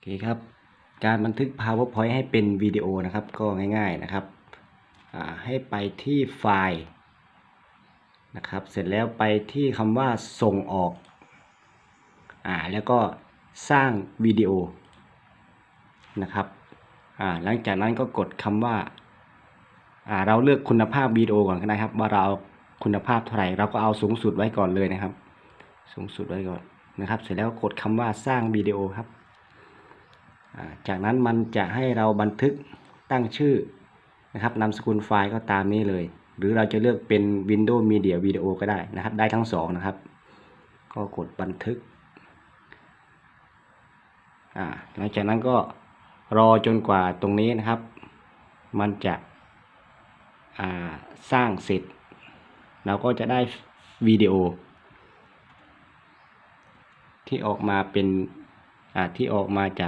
อเคครับ การบันทึก PowerPoint ให้เป็นวิดีโอนะครับ ก็ง่ายๆนะครับ ให้ไปที่ไฟล์นะครับ เสร็จแล้วไปที่คำว่าส่งออกอ่าแล้วก็สร้างวิดีโอนะครับอ่าหลังจากนั้นก็กดคำว่าอ่าเราเลือกคุณภาพวิดีโอก่อนก็ได้ครับ ว่าเราเอาคุณภาพเท่าไหร่เราก็เอาสูงสุดไว้ก่อนเลยนะครับ สูงสุดไว้ก่อนนะครับ เสร็จแล้วกดคำว่าสร้างวิดีโอครับ จากนั้นมันจะให้เราบันทึกตั้งชื่อนะครับนามสกุลไฟล์ก็ตามนี้เลย หรือเราจะเลือกเป็น Windows Media Video ก็ได้นะครับ ได้ทั้งสองนะครับ ก็กดบันทึกหลังจากนั้นก็รอจนกว่าตรงนี้นะครับ มันจะสร้างเสร็จ เราก็จะได้วิดีโอ ที่ออกมาเป็นที่ออกมาจาก